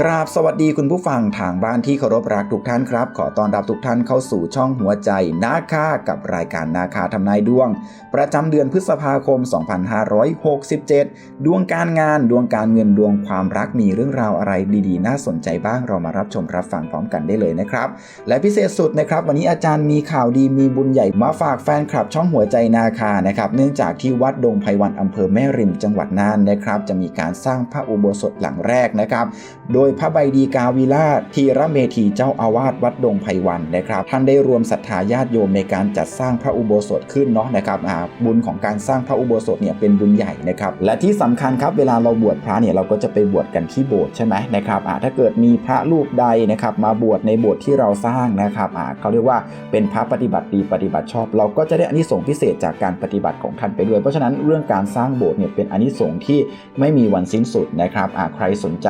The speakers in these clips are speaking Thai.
กราบสวัสดีคุณผู้ฟังทางบ้านที่เคารพรักทุกท่านครับ ขอต้อนรับทุกท่านเข้าสู่ช่องหัวใจนาคากับรายการนาคาทำนายดวง ประจำเดือนพฤษภาคม 2567 ดวงการงานดวงการเงินดวงความรักมีเรื่องราวอะไรดีๆ น่าสนใจบ้างเรามารับชมรับฟังพร้อมกันได้เลยนะครับ และพิเศษสุดนะครับ วันนี้อาจารย์มีข่าวดีมีบุญใหญ่มาฝากแฟนคลับช่องหัวใจนาคานะครับเนื่องจากที่วัดดงไพวันอำเภอแม่ริมจังหวัดน่านนะครับจะมีการสร้างพระอุโบสถหลังแรกนะครับโดยพระใบดีกาวิราชทีระเมธีเจ้าอาวาสวัดดงไพวันนะครับ ท่านได้รวมศรัทธาญาติโยมในการจัดสร้างพระอุโบสถขึ้นเนาะนะครับบุญของการสร้างพระอุโบสถเนี่ยเป็นบุญใหญ่นะครับ และที่สำคัญครับเวลาเราบวชพระเนี่ยเราก็จะไปบวชกันที่โบสถ์ใช่ไหมนะครับถ้าเกิดมีพระรูปใดนะครับมาบวชในโบสถ์ที่เราสร้างนะครับเขาเรียกว่าเป็นพระปฏิบัติดีปฏิบัติชอบ เราก็จะได้อานิสงส์พิเศษจากการปฏิบัติของท่านไปด้วย เพราะฉะนั้นเรื่องการสร้างโบสถ์เนี่ยเป็นอานิสงส์ที่ไม่มีวันสิ้นสุดนะครับใครสนใจ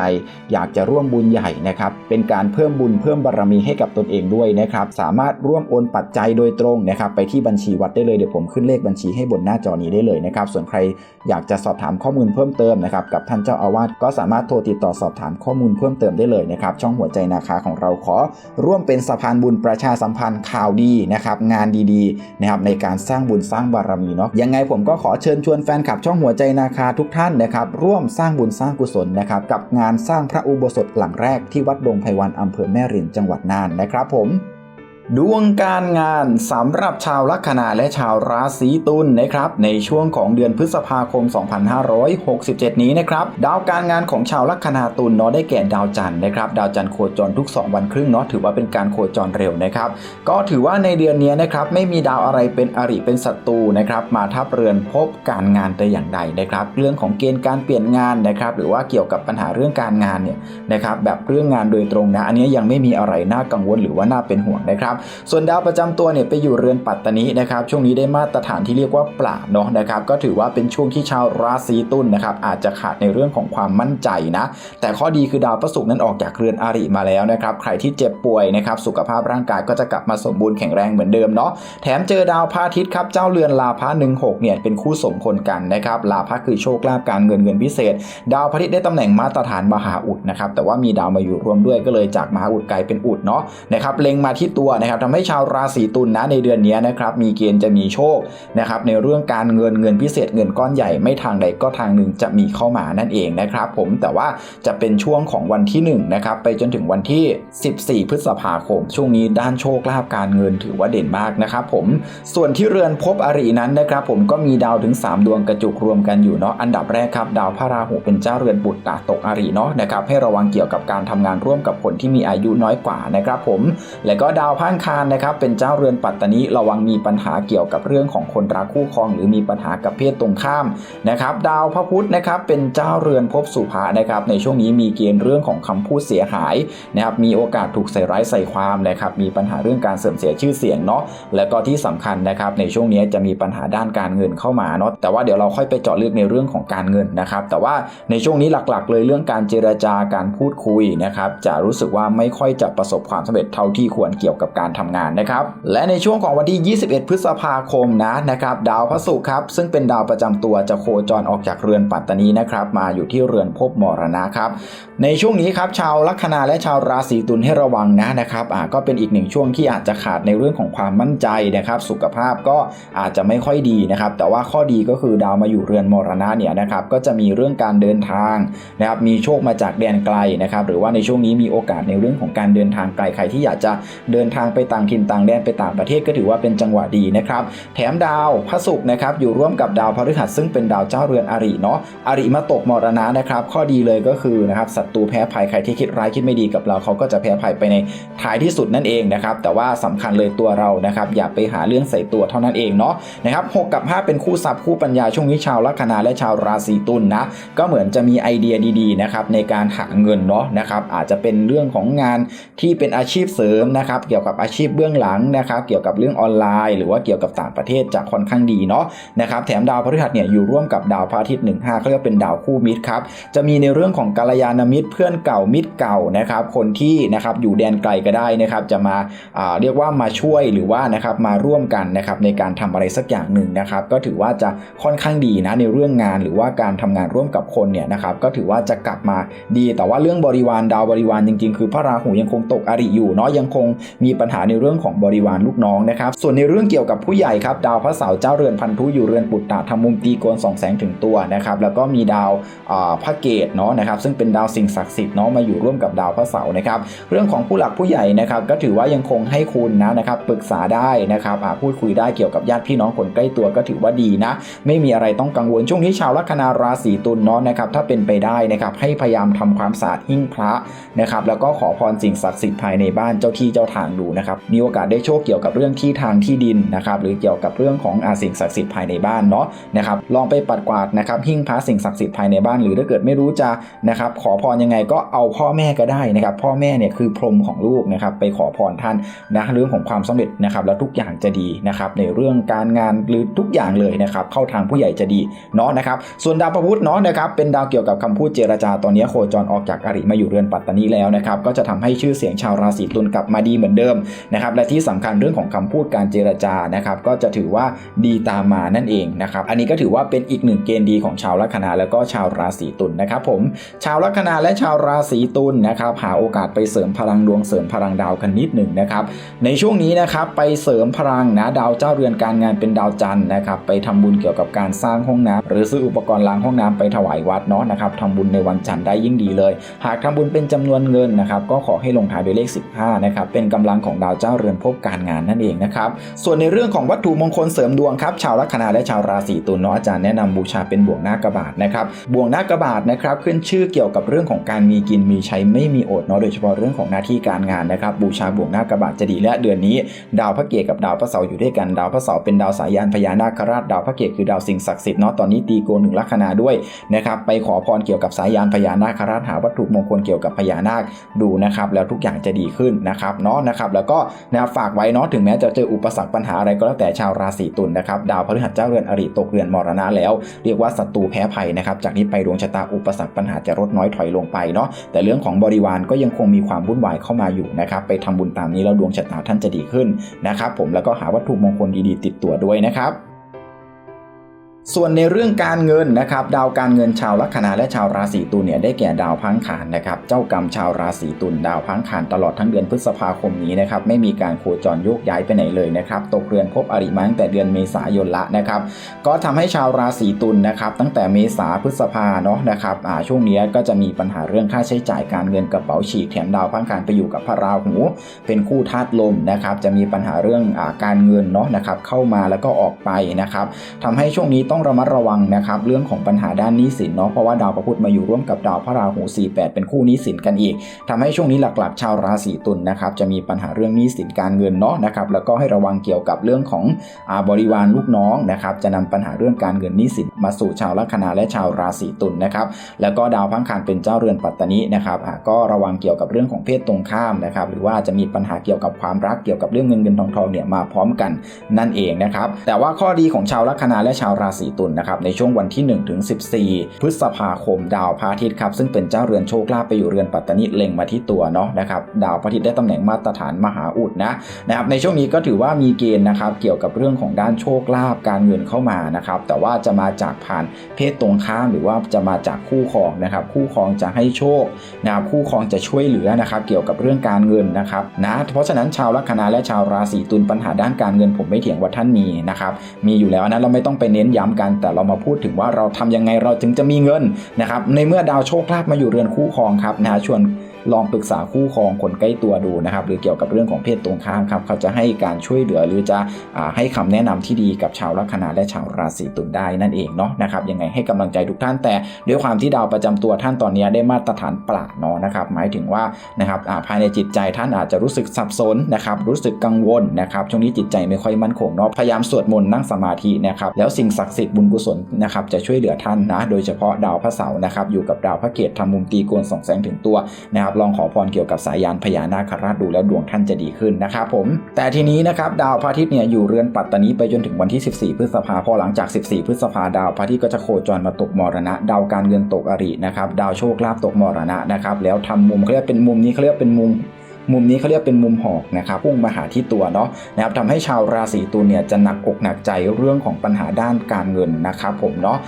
อยากจะร่วมบุญใหญ่นะครับ เป็นการเพิ่มบุญเพิ่มบารมีให้กับตนเองด้วยนะครับ สามารถร่วมโอนปัจจัยโดยตรงนะครับ ไปที่บัญชีวัดได้เลยเดี๋ยวผมขึ้นเลขบัญชีให้บนหน้าจอนี้ได้เลยนะครับ ส่วนใครอยากจะสอบถามข้อมูลเพิ่มเติมนะครับกับท่านเจ้าอาวาสก็สามารถโทรติดต่อสอบถามข้อมูลเพิ่มเติมได้เลยนะครับ ช่องหัวใจนาคาของเราขอ ร่วมเป็นสะพานบุญประชาสัมพันธ์ข่าวดีนะครับงานดีๆนะครับในการสร้างบุญสร้างบารมีเนาะยังไงผมก็ขอเชิญชวนแฟนคลับช่องหัวใจนาคาทุกท่านนะครับร่วมสร้างบุญสร้างกุศลนะครับกับงานสร้างพระอุโบสถหลังแรกที่วัดดงไพวันอำเภอแม่ริมจังหวัดน่านนะครับผม ดวงการงานสำหรับชาวลัคนาและชาวราศีตุลนะครับ ในช่วงของเดือนพฤษภาคม 2567 นี้นะครับดาวการงานของชาวลัคนาตุลเนาะได้แก่ดาวจันทร์นะครับ ดาวจันทร์โคจรทุก 2 วันครึ่งเนาะถือว่าเป็นการโคจรเร็วนะครับ ก็ถือว่าในเดือนนี้นะครับไม่มีดาวอะไรเป็นอริเป็นศัตรูนะครับ มาทับเรือนพบการงานแต่อย่างใดนะครับ เรื่องของเกณฑ์การเปลี่ยนงานนะครับ หรือว่าเกี่ยวกับปัญหาเรื่องการงานเนี่ยนะครับ แบบเรื่องงานโดยตรงนะอันนี้ยังไม่มีอะไรน่ากังวลหรือว่าน่าเป็นห่วงนะครับส่วนดาวประจำตัวเนี่ยไปอยู่เรือนปัตตานีนะครับช่วงนี้ได้มาตรฐานที่เรียกว่าปราบเนาะนะครับก็ถือว่าเป็นช่วงที่ชาวราศีตุลนนะครับอาจจะขาดในเรื่องของความมั่นใจนะแต่ข้อดีคือดาวประศุกร์นั้นออกจากเรือนอาริมาแล้วนะครับใครที่เจ็บป่วยนะครับสุขภาพร่างกายก็จะกลับมาสมบูรณ์แข็งแรงเหมือนเดิมเนาะแถมเจอดาวพระอาทิตย์ครับเจ้าเรือนลาภะหนึ่งหกเนี่ยเป็นคู่สมพลกันนะครับลาภะคือโชคลาภการเงินเงินพิเศษ ดาวพระอาทิตย์ได้ตำแหน่งมาตรฐานมหาอุดนะครับแต่ว่ามีดาวมาอยู่รวมด้วยก็เลยจากมหาอุดกลายเป็นอุดเนาะนะครับเล็งมาที่ตัวนะครับทำให้ชาวราศีตุลนะในเดือนนี้นะครับมีเกณฑ์จะมีโชคนะครับในเรื่องการเงินเงินพิเศษเงินก้อนใหญ่ไม่ทางใดก็ทางหนึ่งจะมีเข้ามานั่นเองนะครับผมแต่ว่าจะเป็นช่วงของวันที่1นะครับไปจนถึงวันที่ 14 พฤษภาคม ช่วงนี้ด้านโชคลาภการเงินถือว่าเด่นมากนะครับผมส่วนที่เรือนภพอรินั้นนะครับผมก็มีดาวถึง 3 ดวงกระจุกรวมกันอยู่เนาะอันดับแรกครับดาวพระราหูเป็นเจ้าเรือนบุตรตากอริเนาะนะครับให้ระวังเกี่ยวกับการทำงานร่วมกับคนที่มีอายุน้อยกว่านะครับผมและก็ดาวพังคารนะครับเป็นเจ้าเรือนปัตตานีระวังมีปัญหาเกี่ยวกับเรื่องของคนรักคู่ครอง หรือมีปัญหากับเพศตรงข้ามนะครับดาวพระพุธนะครับเป็นเจ้าเรือนภพสุภานะครับในช่วงนี้มีเกณฑ์เรื่องของคำพูดเสียหายนะครับมีโอกาสถูกใส่ร้ายใส่ความนะครับมีปัญหาเรื่องการเสื่อมเสียชื่อเสียงเนาะและก็ที่สำคัญนะครับในช่วงนี้จะมีปัญหาด้านการเงินเข้ามาเนาะแต่ว่าเดี๋ยวเราค่อยไปเจาะลึกในเรื่องของการเงินนะครับแต่ว่าในช่วงนี้หลักๆ เลยเรื่องการเจรจาการพูดคุยนะครับจะรู้สึกว่าไม่ค่อยจะประสบความสำเร็จเท่าที่ควรเกี่ยวกับการทำงานนะครับ และในช่วงของวันที่ 21 พฤษภาคมนะนะครับดาวพระศุกร์ครับซึ่งเป็นดาวประจำตัวจะโคจรออกจากเรือนปัตตานีนะครับมาอยู่ที่เรือนภพมรณะครับในช่วงนี้ครับชาวลัคนาและชาวราศีตุลให้ระวังนะนะครับอ่าก็เป็นอีกหนึ่งช่วงที่อาจจะขาดในเรื่องของความมั่นใจนะครับ สุขภาพก็อาจจะไม่ค่อยดีนะครับ แต่ว่าข้อดีก็คือดาวมาอยู่เรือนมรณะเนี่ยนะครับก็จะมีเรื่องการเดินทางนะครับมีโชคมาจากแดนไกลนะครับหรือว่าในช่วงนี้มีโอกาสในเรื่องของการเดินทางไกลใครที่อยากจะเดินทางไปต่างถิ่นต่างแดนไปต่างประเทศก็ถือว่าเป็นจังหวะดีนะครับ แถมดาวพระศุกร์นะครับอยู่ร่วมกับดาวพฤหัสซึ่งเป็นดาวเจ้าเรือนอริเนาะอริมาตกมรณะนะครับ ข้อดีเลยก็คือนะครับศัตรูแพ้ภัยใครที่คิดร้ายคิดไม่ดีกับเราเขาก็จะแพ้ภัยไปในท้ายที่สุดนั่นเองนะครับแต่ว่าสำคัญเลยตัวเรานะครับอย่าไปหาเรื่องใส่ตัวเท่านั้นเองเนาะนะครับหกับ 5 เป็นคู่ทรัพย์คู่ปัญญาช่วงนี้ชาวลัคนาและชาวราศีตุลนนะก็เหมือนจะมีไอเดียดีๆนะครับในการหาเงินเนาะนะครับอาจจะเป็นเรื่องของงานที่เป็นอาชีพเสริมนะครับเกี่ยวกับอาชีพเบื้องหลังนะครับเกี่ยวกับเรื่องออนไลน์ หรือว่าเกี่ยวกับต่างประเทศจะค่อนข้างดีเนาะนะครับแถมดาวพฤหัสเนี่ยอยู่ร่วมกับดาวพระอาทิตย์1 5เขาเรียกว่าเป็นดาวคู่มิตรครับจะมีในเรื่องของกัลยาณมิตรเพื่อนเก่ามิตรเก่านะครับคนที่นะครับอยู่แดนไกลก็ได้นะครับจะมาเรียกว่ามาช่วยหรือว่านะครับมาร่วมกันนะครับในการทำอะไรสักอย่างหนึ่งนะครับก็ถือว่าจะค่อนข้างดีนะในเรื่องงานหรือว่าการทำงานร่วมกับคนเนี่ยนะครับก็ถือว่าจะกลับมาดี แต่ว่าเรื่องบริวารดาวบริวารจริงๆ คือพระราหูยังคงตกอริอยู่เนาะยังคงมีปัญหาในเรื่องของบริวารลูกน้องนะครับ ส่วนในเรื่องเกี่ยวกับผู้ใหญ่ครับดาวพระเสาร์เจ้าเรือนพันธุอยู่เรือนปุตตะทำมุมตีโกนสองแสงถึงตัวนะครับแล้วก็มีดาวพระเกตเนาะนะครับซึ่งเป็นดาวสิ่งศักดิ์สิทธิ์เนาะมาอยู่ร่วมกับดาวพระเสาร์นะครับเรื่องของผู้หลักผู้ใหญ่นะครับก็ถือว่ายังคงให้คุณนะนะครับปรึกษาได้นะครับพูดคุยได้เกี่ยวกับญาติพี่น้องคนใกล้ตัวก็ถือว่าดีนะ ไม่มีอะไรต้องกังวลช่วงนี้ชาวลัคนาราศีตุลเนาะนะครับถ้าเป็นไปได้นะครับให้พยายามทำความสะอาดหิ้งพระนะครับแล้วก็ขอพรสิ่งศักดิ์สิทธิ์ภายในบ้านเจ้าที่เจ้าทางดูนะครับมีโอกาสได้โชคเกี่ยวกับเรื่องที่ทางที่ดินนะครับหรือเกี่ยวกับเรื่องของอาสิ่งศักดิ์สิทธิ์ภายในบ้านเนาะนะครับลองไปปัดกวาดนะครับหิ้งพระสิ่งศักดิ์สิทธิ์ภายในบ้าน หรือถ้าเกิดไม่รู้จะนะครับขอพรยังไงก็เอาพ่อแม่ก็ได้นะครับพ่อแม่เนี่ยคือพรหมของลูกนะครับไปขอพรท่านนะเรื่องของความสำเร็จนะครับแล้วทุกอย่างจะดีนะครับในเรื่องการงานหรือทุกอย่างเลยนะครับเข้าทางผู้ใหญ่จะดีเนาะนะครับส่วนดาวพระพุธเนาะนะครับเป็นดาวเกี่ยวกับคำพูดเจรจาตอนนี้โคจรออกจากอริมาอยู่เรือนปัตตานีแล้วนะครับก็จะทำให้ชื่อเสียงชาวราศีตุลกลับมาดีเหมือนเดิมนะครับและที่สำคัญเรื่องของคำพูดการเจรจานะครับก็จะถือว่าดีตามมานั่นเองนะครับอันนี้ก็ถือว่าเป็นอีกหนึ่งเกณฑ์ดีของชาวลัคนาแล้วก็ชาวราศีตุลนะครับผมชาวลัคนาและชาวราศีตุลนะครับหาโอกาสไปเสริมพลังดวงเสริมพลังดาวกันนิดหนึ่งนะครับในช่วงนี้นะครับไปเสริมพลังนะดาวเจ้าเรือนการงานเป็นดาวจันทร์นะครับไปทำบุญเกี่ยวกับการสร้างห้องน้ำหรือซื้ออุปกรณ์ล้างห้องน้ำไปถวายวัดเนาะนะครับทำบุญในวันจันทร์ได้ยิ่งดีเลย หากทำบุญเป็นจำนวนเงินนะครับก็ขอให้ลงท้ายด้วยเลข 15นะครับเป็นกำลังของดาวเจ้าเรือนภพการงานนั่นเองนะครับ ส่วนในเรื่องของวัตถุมงคลเสริมดวงครับ ชาวลัคนาและชาวราศีตุลเนาะอาจารย์แนะนำบูชาเป็นบ่วงหน้ากระบาดนะครับบ่วงหน้ากระบาดนะครับขึ้นชื่อเกี่ยวกับเรื่องของการมีกินมีใช้ไม่มีอดเนาะโดยเฉพาะเรื่องของหน้าที่การงานนะครับ บูชาบ่วงหน้ากระบาดจะดีและเดือนนี้ดาวพระเกตกับดาวพระเสาร์อยู่ด้วยกันดาวพระเสาร์เป็นดาวสายยานพญานาคราชดาวพระเกตคือดาวสิ่งศักดิ์สิทธิ์เนาะตอนนี้ตีโกนหนึ่งลัคนาด้วยนะครับไปขอพรเกี่ยวกับสายยานพญานาคราชหาวัตถุมงคลเกี่ยวกับพญานาคดูนะครับแล้วทุกอย่างจะดีขึ้นนะครับเนาะนะครับแล้วก็นะฝากไว้เนาะถึงแม้จะเจออุปสรรคปัญหาอะไรก็แล้วแต่ชาวราศีตุลนะครับดาวพฤหัสเจ้าเรือนอริตกเรือนมรณะแล้ว เรียกว่าศัตรูแพ้ภัยนะครับจากนี้ไปดวงชะตาอุปสรรคปัญหาจะลดน้อยถอยลงไปเนาะแต่เรื่องของบริวารก็ยังคงมีความวุ่นวายเข้ามาอยู่นะครับไปทำบุญตามนี้แล้วดวงชะตาท่านจะดีขึ้นนะครับผมแล้วก็หาวัตถุมงคลดีๆ ติดตัวด้วยนะครับ ส่วนในเรื่องการเงินนะครับดาวการเงินชาวลัคนาและชาวราศีตุลเนี่ยได้แก่ดาวพังขานนะครับเจ้ากรรมชาวราศีตุลดาวพังขานตลอดทั้งเดือนพฤษภาคมนี้นะครับไม่มีการโคจรโยกย้ายไปไหนเลยนะครับตกเรือนภพอริมาตั้งแต่เดือนเมษายนละนะครับก็ทำให้ชาวราศีตุลนะครับตั้งแต่เมษาพฤษภาเนาะนะครับอ่าช่วงนี้ก็จะมีปัญหาเรื่องค่าใช้จ่ายการเงินกระเป๋าฉีกแถมดาวพังขานไปอยู่กับพระราหูเป็นคู่ธาตุลมนะครับจะมีปัญหาเรื่องอาการเงินเนาะนะครับเข้ามาแล้วก็ออกไปนะครับทำให้ช่วงนี้ต้้องระมัดระวังนะครับเรื่องของปัญหาด้านนี้สินเนาะเพราะว่าดาวพระพุธมาอยู่ร่วมกับดาวพระราหู 48 เป็นคู่นี้สินกันอีกทำให้ช่วงนี้หลักๆ ชาวราศีตุลนะครับจะมีปัญหาเรื่องนี้สินการเงินเนาะนะครับแล้วก็ให้ระวังเกี่ยวกับเรื่องของอาบริวารลูกน้องนะครับจะนำปัญหาเรื่องการเงินนี้สินมาสู่ชาวลัคนาและชาวราศีตุลนะครับแล้วก็ดาวพังคารเป็นเจ้าเรือนปัตตานีนะครับก็ระวังเกี่ยวกับเรื่องของเพศตรงข้ามนะครับหรือว่าจะมีปัญหาเกี่ยวกับความรักเกี่ยวกับเรื่องเงินเงินทองทองเนี่ยมาพร้อมกันนั่นเองนะครับแต่ว่าข้อดีของชาวลัคนาและชาวราศีตุลนะครับในช่วงวันที่ 1 ถึง 14 พฤษภาคมดาวพระอาทิตย์ครับซึ่งเป็นเจ้าเรือนโชคลาภไปอยู่เรือนปัตตานีเล็งมาที่ตัวเนาะนะครับดาวพระอาทิตย์ได้ตำแหน่งมาตรฐานมหาอุดนะนะครับในช่วงนี้ก็ถือว่ามีเกณฑ์นะครับเกี่ยวกับเรื่องของด้านโชคลาภการเงินเข้ามานะครับแต่ว่าจะมาจากผ่านเพศตรงข้ามหรือว่าจะมาจากคู่ครองนะครับคู่ครองจะให้โชคนะครับคู่ครองจะช่วยเหลือนะครับเกี่ยวกับเรื่องการเงินนะครับนะเพราะฉะนั้นชาวลัคนาและชาวราศีตุลปัญหาด้านการเงินผมไม่เถียงว่าท่านมีนะครับมีอยู่แล้วนะเราไม่ต้องไปเน้นย้ำกัน แต่เรามาพูดถึงว่าเราทำยังไงเราถึงจะมีเงินนะครับในเมื่อดาวโชคลาภมาอยู่เรือนคู่ครองครับนะชวน ลองปรึกษาคู่ครองคนใกล้ตัวดูนะครับหรือเกี่ยวกับเรื่องของเพศตรงข้ามครับเขาจะให้การช่วยเหลือหรือจะอให้คำแนะนำที่ดีกับชาวลัคนาและชาวราศีตุลได้นั่นเองเนาะนะครับยังไงให้กำลังใจทุกท่านแต่ด้วยความที่ดาวประจำตัวท่านตอนนี้ได้มาตรฐานปราเนาะนะครับหมายถึงว่านะครับาภายในจิตใจท่านอาจจะรู้สึกสับสนนะครับรู้สึกกังวลนะครับช่วงนี้จิตใจไม่ค่อยมั่นคงเนาะพยายามสวดมนต์นั่งสมาธินะครับแล้วสิ่งศักดิ์สิทธิ์บุญกุศลนะครับจะช่วยเหลือท่านนะโดยเฉพาะดาวพระเสาร์นะครับอยู่กับดาวพระเกตทำมุมตีโกนส่องแสงถึงตัวนะครับลองขอพรเกี่ยวกับสายยานพญานาคราชดูแล้วดวงท่านจะดีขึ้นนะครับผม แต่ทีนี้นะครับดาวพระอาทิตย์เนี่ยอยู่เรือนปัตตานีไปจนถึงวันที่ 14 พฤษภาพอหลังจาก 14 พฤษภาดาวพระอาทิตย์ก็จะโคจรมาตกมรณะ ดาวการเงินตกอรินะครับ ดาวโชคลาภตกมรณะนะครับ แล้วทำมุมเขาเรียกเป็นมุมนี้เขาเรียกเป็นมุม มุมนี้เขาเรียกเป็นมุมหอกนะครับพุ่งมาหาที่ตัวเนาะนะครับทำให้ชาวราศีตุลเนี่ยจะหนักอกหนักใจเรื่องของปัญหาด้านการเงินนะครับผมเนาะ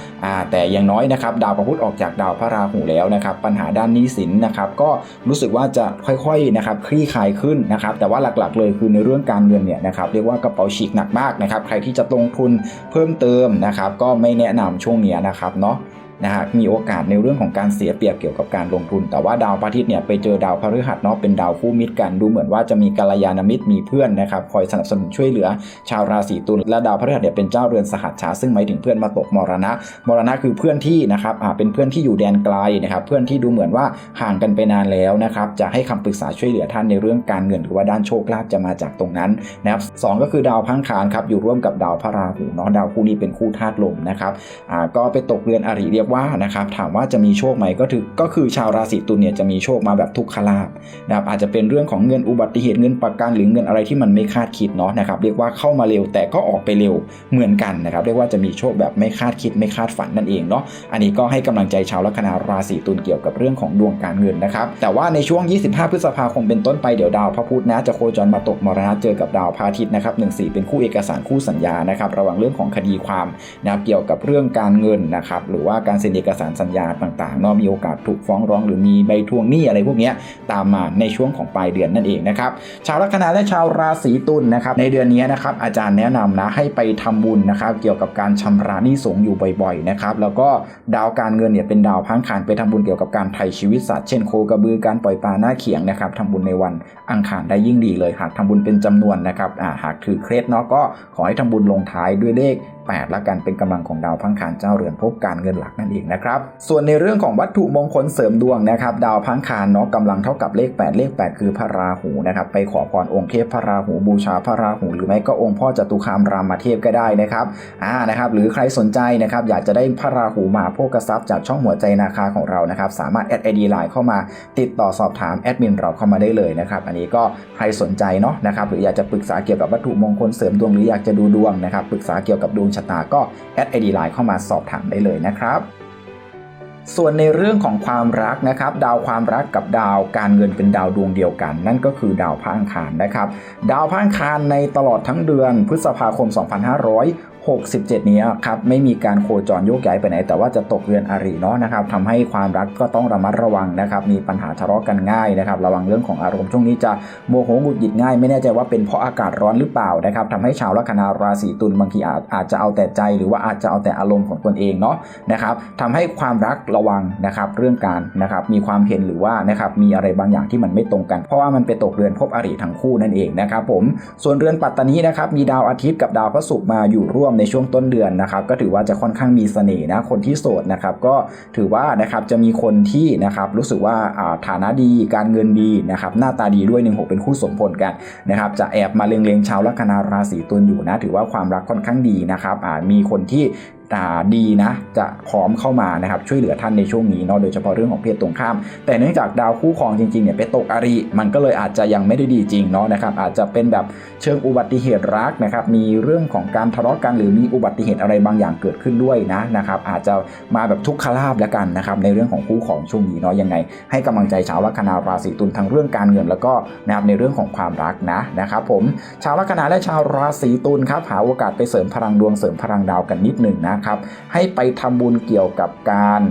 แต่อย่างน้อยนะครับดาวพระพุธออกจากดาวพระราหูแล้วนะครับปัญหาด้านนี้สินนะครับก็รู้สึกว่าจะค่อยๆนะครับคลี่คลายขึ้นนะครับแต่ว่าหลักๆเลยคือในเรื่องการเงินเนี่ยนะครับเรียกว่ากระเป๋าฉีกหนักมากนะครับใครที่จะลงทุนเพิ่มเติมนะครับก็ไม่แนะนำช่วงนี้นะครับเนาะ นะฮะมีโอกาสในเรื่องของการเสียเปรียบเกี่ยวกับการลงทุน แต่ว่าดาวพระอาทิตย์เนี่ยไปเจอดาวพฤหัสเนาะเป็นดาวคู่มิตรกัน ดูเหมือนว่าจะมีกัลยาณมิตรมีเพื่อนนะครับคอยสนับสนุนช่วยเหลือ ชาวราศีตุลและดาวพฤหัสเนี่ยเป็นเจ้าเรือนสหัสชาซึ่งหมายถึงเพื่อนมาตกมรณะ มรณะคือเพื่อนที่นะครับอ่าเป็นเพื่อนที่อยู่แดนไกลนะครับเพื่อนที่ดูเหมือนว่าห่างกันไปนานแล้วนะครับจะให้คำปรึกษาช่วยเหลือท่านในเรื่องการเงินหรือว่าด้านโชคลาภจะมาจากตรงนั้นนะครับสองก็คือดาวพังคารครับอยู่ร่วมกับดาวพระราหูเนาะดาวคู่นี้เป็นคู่ธาตุลมนะครับอ่าก็ไปตกเรือนอริเรียกว่านะครับถามว่าจะมีโชคไหมก็ถือก็คือชาวราศีตุลเนี่ยจะมีโชคมาแบบทุกขลาบนะครับอาจจะเป็นเรื่องของเงินอุบัติเหตุเงินประกันหรือเงินอะไรที่มันไม่คาดคิดเนาะนะครับเรียกว่าเข้ามาเร็วแต่ก็ออกไปเร็วเหมือนกันนะครับเรียกว่าจะมีโชคแบบไม่คาดคิดไม่คาดฝันนั่นเองเนาะอันนี้ก็ให้กำลังใจชาวลัคนาราศีตุลเกี่ยวกับเรื่องของดวงการเงินนะครับแต่ว่าในช่วง 25 พฤษภาคมเป็นต้นไปเดี๋ยวดาวพระพุธนะจะโคจรมาตกมรณะเจอกับดาวพระอาทิตย์นะครับ14เป็นคู่เอกสารคู่สัญญานะครับระหว่างเรื่องของคดีความนะเกี่ยวกับเรื่องการเงินนะครับหรือว่าการเซ็นเอกสารสัญญาต่างๆเนาะมีโอกาสถูกฟ้องร้องหรือมีใบทวงหนี้อะไรพวกนี้ตามมาในช่วงของปลายเดือนนั่นเองนะครับชาวลัคนาและชาวราศีตุลนะครับในเดือนนี้นะครับอาจารย์แนะนำนะให้ไปทำบุญนะครับเกี่ยวกับการชำระหนี้สงอยู่บ่อยๆนะครับแล้วก็ดาวการเงินเนี่ยเป็นดาวพังคารไปทำบุญเกี่ยวกับการไถ่ชีวิตสัตว์เช่นโคกระบือการปล่อยปลาหน้าเขียงนะครับทำบุญในวันอังคารได้ยิ่งดีเลย หากทำบุญเป็นจำนวนนะครับหากถือเคล็ดเนาะก็ขอให้ทำบุญลงท้ายด้วยเลข 8ละกันเป็นกำลังของดาวพังคารเจ้าเรือนภพการเงินหลักนั่นเองนะครับ ส่วนในเรื่องของวัตถุมงคลเสริมดวงนะครับ ดาวพังคารเนาะกำลังเท่ากับเลข 8 เลข 8 คือพระราหูนะครับไปขอพรองค์เทพพระราหูบูชาพระราหู หรือไม่ก็องค์พ่อจตุคามรามเทพก็ได้นะครับอ่านะครับ หรือใครสนใจนะครับอยากจะได้พระราหูมาโภกทรัพย์จากช่องหัวใจนาคาของเรานะครับสามารถแอดไอดีไลน์เข้ามาติดต่อสอบถามแอดมินเราเข้ามาได้เลยนะครับอันนี้ก็ใครสนใจเนาะนะครับหรืออยากจะปรึกษาเกี่ยวกับวัตถุมงคลเสริมดวงหรืออยากจะดูดวงนะครับปรึกษาเกี่ยวกับดวงชะตาก็แอดไอดีไลน์เข้ามาสอบถามได้เลยนะครับส่วนในเรื่องของความรักนะครับ ดาวความรักกับดาวการเงินเป็นดาวดวงเดียวกัน นั่นก็คือดาวพระอังคารนะครับ ดาวพระอังคารในตลอดทั้งเดือนพฤษภาคม 67 นี้ครับไม่มีการโคจรโยกย้ายไปไหน แต่ว่าจะตกเรือนอริเนาะนะครับทำให้ความรักก็ต้องระมัดระวังนะครับ มีปัญหาทะเลาะกันง่ายนะครับ ระวังเรื่องของอารมณ์ช่วงนี้จะโมโหหงุดหงิดง่าย ไม่แน่ใจว่าเป็นเพราะอากาศร้อนหรือเปล่านะครับทำให้ชาวลัคนาราศีตุลบางทีอาจอาจจะเอาแต่ใจ หรือว่าอาจจะเอาแต่อารมณ์ของตนเองเนาะนะครับทำให้ความรักระวังนะครับเรื่องการนะครับมีความเห็นหรือว่านะครับมีอะไรบางอย่างที่มันไม่ตรงกัน เพราะว่ามันไปตกเรือนภพอริทั้งคู่นั่นเองนะครับผมส่วนเรือนปัตตานีนะครับมีดาวอาทิตย์กับดาวพระศุกร์มาอยู่ร่วมในช่วงต้นเดือนนะครับ ก็ถือว่าจะค่อนข้างมีเสน่ห์นะคนที่โสดนะครับก็ถือว่านะครับจะมีคนที่นะครับรู้สึกว่าฐานะดีการเงินดีนะครับหน้าตาดีด้วยหนึ่งหกเป็นคู่สมพลกันนะครับจะแอบมาเล็งๆชาวลัคนาราศีตุลอยู่นะถือว่าความรักค่อนข้างดีนะครับอ่ามีคนที่ ดีนะจะพร้อมเข้ามานะครับช่วยเหลือท่านในช่วงนี้เนาะโดยเฉพาะเรื่องของเพศตรงข้าม แต่เนื่องจากดาวคู่ครองจริงๆเนี่ยไปตกอริมันก็เลยอาจจะยังไม่ได้ดีจริงเนาะนะครับอาจจะเป็นแบบเชิงอุบัติเหตุรักนะครับมีเรื่องของการทะเลาะกันหรือมีอุบัติเหตุอะไรบางอย่างเกิดขึ้นด้วยนะนะครับอาจจะมาแบบทุกขลาบแล้วกันนะครับในเรื่องของคู่ของช่วงนี้เนาะยังไง ให้กำลังใจชาวลัคนาราศีตุลทั้งเรื่องการเงินแล้วก็นะครับในเรื่องของความรักนะนะครับผมชาวลัคนาและชาวราศีตุลครับหาโอกาสไปเสริมพลังดวงเสริมพลังดาวกันนิดหนึ่งนะครับ ให้ไปทำบุญเกี่ยวกับการ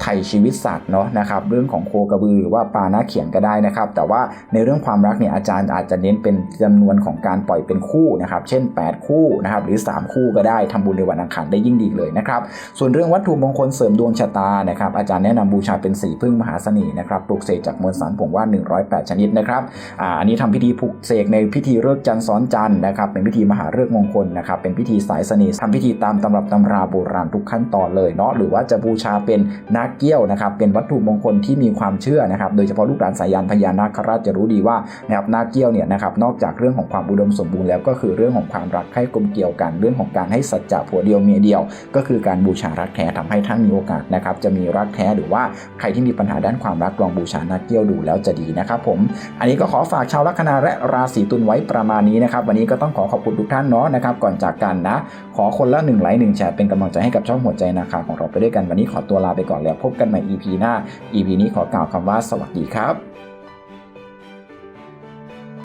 ไถ่ชีวิตสัตว์เนาะนะครับเรื่องของโคกระบือหรือว่าปลาหน้าเขียงก็ได้นะครับ แต่ว่าในเรื่องความรักเนี่ยอาจารย์อาจจะเน้นเป็นจำนวนของการปล่อยเป็นคู่นะครับเช่น 8 คู่นะครับหรือ 3 คู่ก็ได้ทำบุญในวันอังคารได้ยิ่งดีเลยนะครับส่วนเรื่องวัตถุมงคลเสริมดวงชะตานะครับอาจารย์แนะนำบูชาเป็นสีพึ่งมหาเสน่ห์นะครับปลุกเสกจากมวลสารผงว่าน108 ชนิดนะครับอ่าอันนี้ทำพิธีปลุกเสกในพิธีเลิกษ์จันทร์ซ้อนจันทร์นะครับเป็นพิธีมหาฤกษ์มงคลนะครับเป็นพิธีสายเสน่ห์ทำพิธีตามตำรับตำราโบราณทุกขั้นตอนเลยเนาะหรือว่าจะบูชาเป็นนาคเกี้ยวนะครับเป็นวัตถุมงคลที่มีความเชื่อนะครับโดยเฉพาะลูกหลานสายยานพญานาคราชจะรู้ดีว่านะครับนาคเกี้ยวเนี่ยนะครับนอกจากเรื่องของความอุดมสมบูรณ์แล้วก็คือเรื่องของความรักใคร่กลมเกี่ยวกันเรื่องของการให้สัจจะผัวเดียวเมียเดียว ก็คือการบูชารักแท้ทำให้ท่านมีโอกาสนะครับจะมีรักแท้หรือว่าใครที่มีปัญหาด้านความรักลองบูชานาคเกี้ยวดูแล้วจะดีนะครับผมอันนี้ก็ขอฝากชาวลัคนาและราศีตุลไว้ประมาณนี้นะครับวันนี้ก็ต้องขอขอบคุณทุกท่านเนาะนะครับก่อนจากกันนะ ขอคนละหนึ่งไลค์หนึ่งแชร์เป็นกำลังใจให้กับช่องหัวใจนาคาของเราไปด้วยกันวันนี้ขอตัวลาไปก่อนแล้วพบกันใหม่ EP หน้า EP นี้ขอกล่าวคำว่าสวัสดีครับ